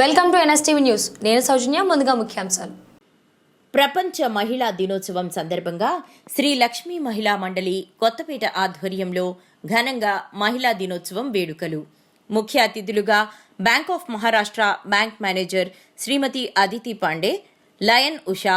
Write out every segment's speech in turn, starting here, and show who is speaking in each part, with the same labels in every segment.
Speaker 1: Welcome to NSTV news. నేను సౌజన్య ముందుగా ముఖ్యాంశాలు.
Speaker 2: ప్రపంచ మహిళా దినోత్సవం సందర్భంగా శ్రీ లక్ష్మీ మహిళా మండలి కొత్తపేట ఆధ్వర్యంలో ఘనంగా మహిళా దినోత్సవం వేడుకలు. ముఖ్య అతిథులుగా bank of Maharashtra bank manager Shrimati Aditi Pande lion Usha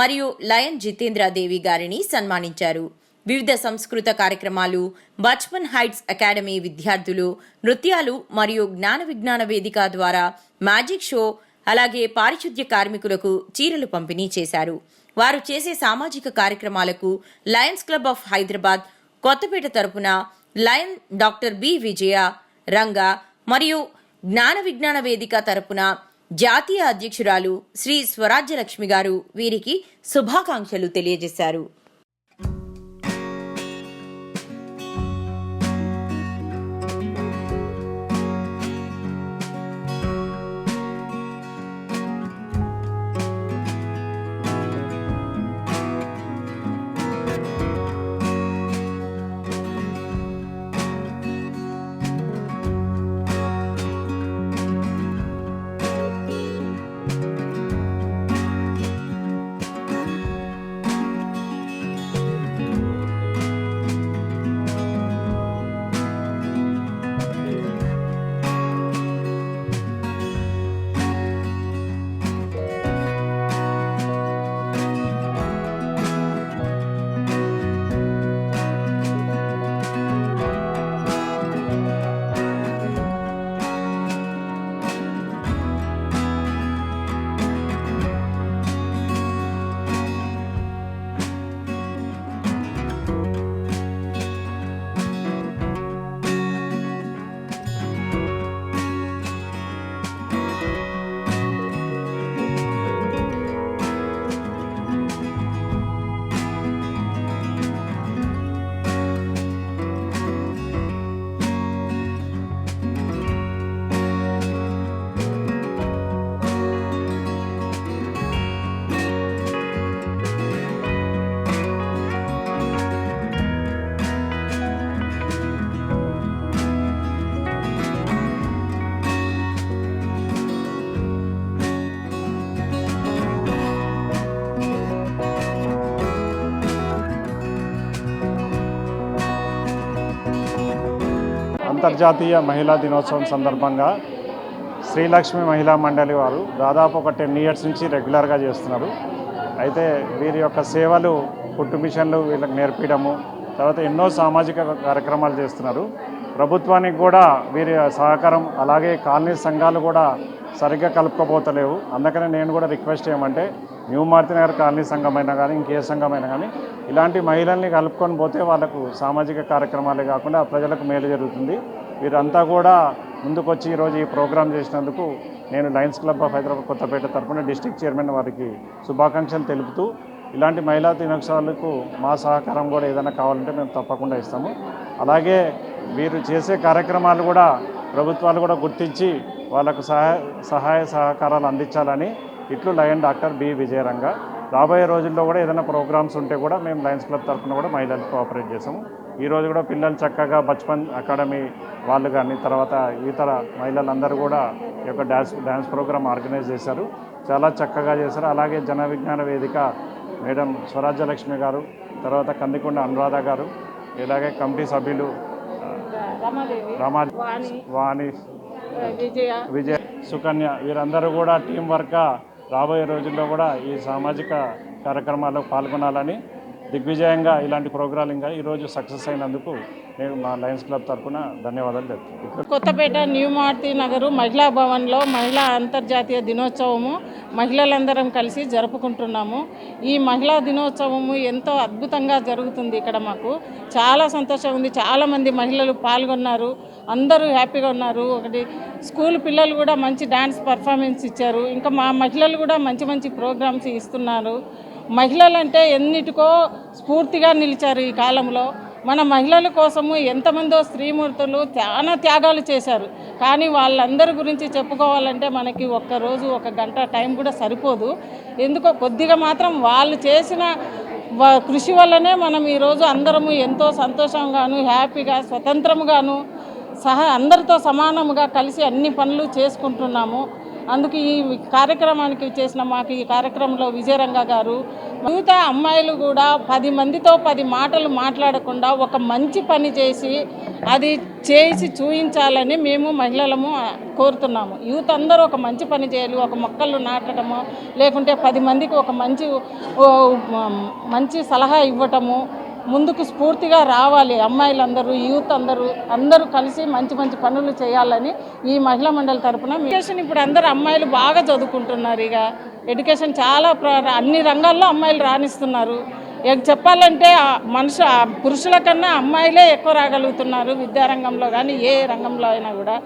Speaker 2: మరియు లయన్ జితేంద్రదేవి గారిని సన్మానించారు. వివిధ సంస్కృత కార్యక్రమాలు బచ్పన్ హైట్స్ అకాడమీ విద్యార్థులు నృత్యాలు మరియు జ్ఞాన విజ్ఞాన వేదిక ద్వారా మ్యాజిక్ షో అలాగే పారిశుద్ధ్య కార్మికులకు చీరలు పంపిణీ చేశారు. వారు చేసే సామాజిక కార్యక్రమాలకు Lions Club of Hyderabad Kothapet తరపున lion doctor B Vijaya Ranga మరియు జ్ఞాన విజ్ఞాన వేదిక తరపున జాతీయ అధ్యక్షురాలు శ్రీ స్వరాజ్యలక్ష్మి గారు వీరికి శుభాకాంక్షలు తెలియజేశారు.
Speaker 3: అంతర్జాతీయ మహిళా దినోత్సవం సందర్భంగా శ్రీలక్ష్మి మహిళా మండలి వారు దాదాపు ఒక టెన్ ఇయర్స్ నుంచి రెగ్యులర్గా చేస్తున్నారు. అయితే వీరి యొక్క సేవలు కుట్టు మిషన్లు వీళ్ళకి నేర్పించడము తర్వాత ఎన్నో సామాజిక కార్యక్రమాలు చేస్తున్నారు. ప్రభుత్వానికి కూడా వీరి సహకారం అలాగే కాలనీ సంఘాలు కూడా సరిగ్గా కలుపుకోపోతలేవు అందుకనే నేను కూడా రిక్వెస్ట్ చేయమంటే న్యూ మారుతి నగర్ కాలనీ సంఘమైనా కానీ ఇంకే సంఘమైనా కానీ ఇలాంటి మహిళల్ని కలుపుకొని పోతే వాళ్ళకు సామాజిక కార్యక్రమాలే కాకుండా ప్రజలకు మేలు జరుగుతుంది. వీరంతా కూడా ముందుకొచ్చి ఈరోజు ఈ ప్రోగ్రాం చేసినందుకు నేను Lions Club of Hyderabad Kothapet తరఫున డిస్టిక్ చైర్మన్ వారికి శుభాకాంక్షలు తెలుపుతూ ఇలాంటి మహిళా దినోత్సవాలకు మా సహకారం కూడా ఏదైనా కావాలంటే మేము తప్పకుండా ఇస్తాము. అలాగే వీరు చేసే కార్యక్రమాలు కూడా ప్రభుత్వాలు కూడా గుర్తించి వాళ్ళకు సహాయ సహాయ సహకారాలు అందించాలని ఇట్లు లయన్ డాక్టర్ బి విజయరంగ. రాబోయే రోజుల్లో కూడా ఏదైనా ప్రోగ్రామ్స్ ఉంటే కూడా మేము లయన్స్ క్లబ్ తరఫున కూడా మహిళలకు కోఆపరేట్ చేసాము ఈ రోజు కూడా పిల్లలు చక్కగా బచ్పన్ అకాడమీ వాళ్ళు కానీ తర్వాత ఇతర మహిళలందరూ కూడా ఈ యొక్క డ్యాన్స్ డ్యాన్స్ ప్రోగ్రామ్ ఆర్గనైజ్ చేశారు. చాలా చక్కగా చేశారు. అలాగే జన విజ్ఞాన వేదిక మేడం స్వరాజ్యలక్ష్మి గారు తర్వాత కందికొండ అనురాధ గారు ఇలాగే కమిటీ సభ్యులు రమా
Speaker 4: వాణి విజయ.
Speaker 3: విజయ్ సుకన్య వీరందరూ కూడా టీం వర్క్ రాబోయే రోజుల్లో కూడా ఈ సామాజిక కార్యక్రమాల్లో పాల్గొనాలని దిగ్విజయంగా ఇలాంటి ప్రోగ్రాలు ఇంకా ఈరోజు సక్సెస్ అయినందుకు నేను మా లయన్స్ క్లబ్ తరఫున ధన్యవాదాలు చెప్తాను
Speaker 4: కొత్తపేట న్యూ మారుతి నగరు మహిళా భవన్లో మహిళా అంతర్జాతీయ దినోత్సవము మహిళలందరం కలిసి జరుపుకుంటున్నాము. ఈ మహిళా దినోత్సవము ఎంతో అద్భుతంగా జరుగుతుంది ఇక్కడ మాకు. చాలా సంతోషం ఉంది. చాలామంది మహిళలు పాల్గొన్నారు. అందరూ హ్యాపీగా ఉన్నారు. ఒకటి స్కూల్ పిల్లలు కూడా మంచి డ్యాన్స్ పర్ఫార్మెన్స్ ఇచ్చారు. ఇంకా మా మహిళలు కూడా మంచి మంచి ప్రోగ్రామ్స్ ఇస్తున్నారు. మహిళలు అంటే ఎన్నిటికో స్ఫూర్తిగా నిలిచారు ఈ కాలంలో. మన మహిళల కోసము ఎంతమందో స్త్రీమూర్తులు చాలా త్యాగాలు చేశారు. కానీ వాళ్ళందరి గురించి చెప్పుకోవాలంటే మనకి ఒక్క రోజు ఒక గంట టైం కూడా సరిపోదు. ఎందుకో కొద్దిగా మాత్రం వాళ్ళు చేసిన కృషి వల్లనే మనం ఈరోజు అందరము ఎంతో సంతోషంగాను హ్యాపీగా స్వతంత్రముగాను సహా అందరితో సమానముగా కలిసి అన్ని పనులు చేసుకుంటున్నాము. అందుకు ఈ కార్యక్రమానికి చేసిన మాకు ఈ కార్యక్రమంలో విజయరంగ గారు యువత అమ్మాయిలు కూడా పది మందితో పది మాటలు మాట్లాడకుండా ఒక మంచి పని చేసి అది చేసి చూపించాలని మేము మహిళలము కోరుతున్నాము. యూత్ అందరూ ఒక మంచి పని చేయాలి ఒక మొక్కలు నాటడము లేకుంటే పది మందికి ఒక మంచి మంచి సలహా ఇవ్వటము ముందుకు స్ఫూర్తిగా రావాలి. అమ్మాయిలందరూ యూత్ అందరూ అందరూ కలిసి మంచి మంచి పనులు చేయాలని ఈ మహిళా మండలి తరపున ఎడ్యుకేషన్ ఇప్పుడు అందరూ అమ్మాయిలు బాగా చదువుకుంటున్నారు ఇక. ఎడ్యుకేషన్ చాలా ప్ర- అన్ని రంగాల్లో అమ్మాయిలు రాణిస్తున్నారు. ఇక చెప్పాలంటే మనుషు పురుషుల కన్నా అమ్మాయిలే ఎక్కువ రాగలుగుతున్నారు విద్యారంగంలో కానీ ఏ రంగంలో అయినా కూడా.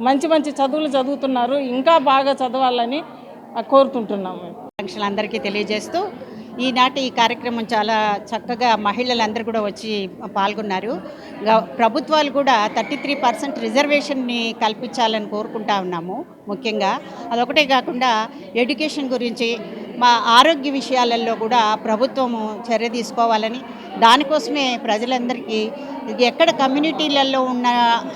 Speaker 4: మంచి మంచి చదువులు చదువుతున్నారు. ఇంకా బాగా చదవాలని కోరుతుంటున్నాము. కోరుకుంటున్నాము మేము
Speaker 5: తెలియజేస్తూ ఈనాటి ఈ కార్యక్రమం చాలా చక్కగా మహిళలందరూ కూడా వచ్చి పాల్గొన్నారు. గ- ప్రభుత్వాలు కూడా థర్టీ త్రీ పర్సెంట్ రిజర్వేషన్ని కల్పించాలని కోరుకుంటా ఉన్నాము ముఖ్యంగా. అదొకటే కాకుండా ఎడ్యుకేషన్ గురించి మా ఆరోగ్య విషయాలలో కూడా ప్రభుత్వము చర్య తీసుకోవాలని దానికోసమే ప్రజలందరికీ ఎక్కడ కమ్యూనిటీలలో ఉన్న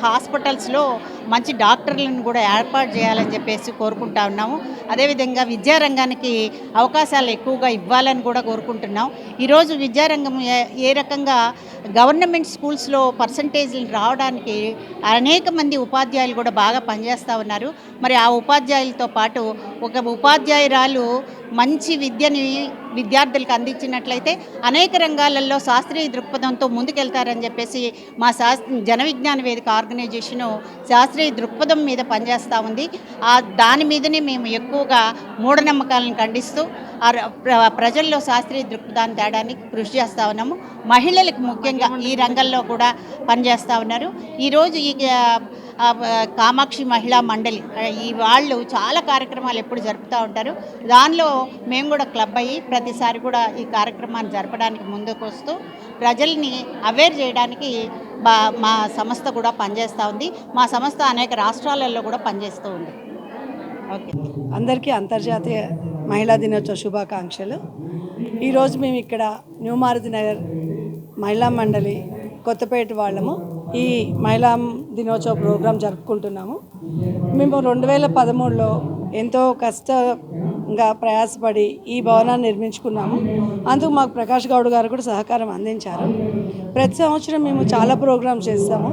Speaker 5: హాస్పిటల్స్లో మంచి డాక్టర్లను కూడా ఏర్పాటు చేయాలని చెప్పేసి కోరుకుంటా ఉన్నాము. అదేవిధంగా విద్యారంగానికి అవకాశాలు ఎక్కువగా ఇవ్వాలని కూడా కోరుకుంటున్నాం. ఈరోజు విద్యారంగం ఏ ఏ రకంగా గవర్నమెంట్ స్కూల్స్లో పర్సంటేజ్లు రావడానికి అనేక మంది ఉపాధ్యాయులు కూడా బాగా పనిచేస్తూ ఉన్నారు. మరి ఆ ఉపాధ్యాయులతో పాటు ఒక ఉపాధ్యాయురాలు మంచి విద్యని విద్యార్థులకు అందించినట్లయితే అనేక రంగాలలో శాస్త్రీయ దృక్పథంతో ముందుకెళ్తారని చెప్పేసి మా శాస్త్ర జన విజ్ఞాన వేదిక ఆర్గనైజేషను శాస్త్రీయ దృక్పథం మీద పనిచేస్తూ ఉంది. ఆ దాని మీదనే మేము ఎక్కువగా మూఢనమ్మకాలను ఖండిస్తూ ఆ ర- ప్రజల్లో శాస్త్రీయ దృక్పథాన్ని తేడానికి కృషి చేస్తూ ఉన్నాము. మహిళలకు ముఖ్యంగా ఈ రంగంలో కూడా పనిచేస్తూ ఉన్నారు. ఈరోజు ఈ కామాక్షి మహిళా మండలి. ఈ వాళ్ళు చాలా కార్యక్రమాలు ఎప్పుడు జరుపుతూ ఉంటారు. దానిలో మేము కూడా క్లబ్ అయ్యి ప్రతిసారి కూడా ఈ కార్యక్రమాన్ని జరపడానికి ముందుకు వస్తూ ప్రజల్ని అవేర్ చేయడానికి బా మా సంస్థ కూడా పనిచేస్తూ ఉంది. మా సంస్థ అనేక రాష్ట్రాలలో కూడా పనిచేస్తూ ఉంది. ఓకే.
Speaker 6: అందరికీ అంతర్జాతీయ మహిళా దినోత్సవ శుభాకాంక్షలు. ఈరోజు మేము ఇక్కడ న్యూ మారుతి నగర్ మహిళా మండలి కొత్తపేట వాళ్ళము. ఈ మహిళా దినోత్సవ ప్రోగ్రాం జరుపుకుంటున్నాము. మేము రెండు వేల పదమూడులో ఎంతో కష్టంగా ప్రయాసపడి ఈ భవనాన్ని నిర్మించుకున్నాము. అందుకు మాకు ప్రకాష్ గౌడ్ గారు కూడా సహకారం అందించారు. ప్రతి సంవత్సరం మేము చాలా ప్రోగ్రామ్స్ చేస్తాము.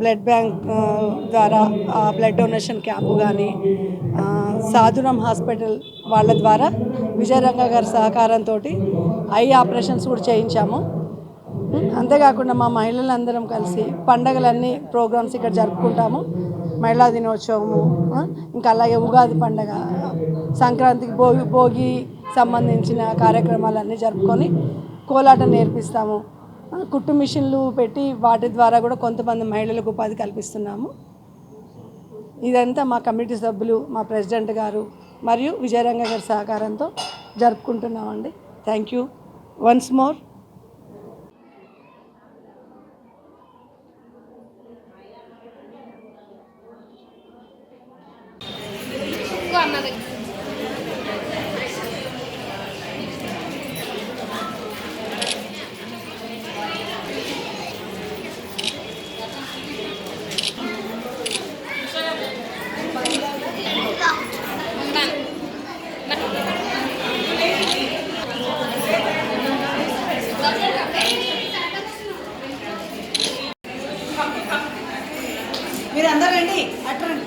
Speaker 6: బ్లడ్ బ్యాంక్ ద్వారా బ్లడ్ డొనేషన్ క్యాంపు కానీ సాధురం హాస్పిటల్ వాళ్ళ ద్వారా విజయరంగ గారి సహకారంతో ఐ ఆపరేషన్స్ కూడా చేయించాము. అంతేకాకుండా మా మహిళలందరం కలిసి పండగలన్నీ ప్రోగ్రామ్స్ ఇక్కడ జరుపుకుంటాము. మహిళా దినోత్సవము ఇంకా అలాగే ఉగాది పండగ సంక్రాంతికి భోగి భోగి సంబంధించిన కార్యక్రమాలన్నీ జరుపుకొని కోలాటం నేర్పిస్తాము. కుట్టు మిషన్లు పెట్టి వాటి ద్వారా కూడా కొంతమంది మహిళలకు ఉపాధి కల్పిస్తున్నాము. ఇదంతా మా కమిటీ సభ్యులు మా ప్రెసిడెంట్ గారు మరియు విజయరంగ గారి సహకారంతో జరుపుకుంటున్నామండి. Thank you. Once more. అందరండి అట్రండి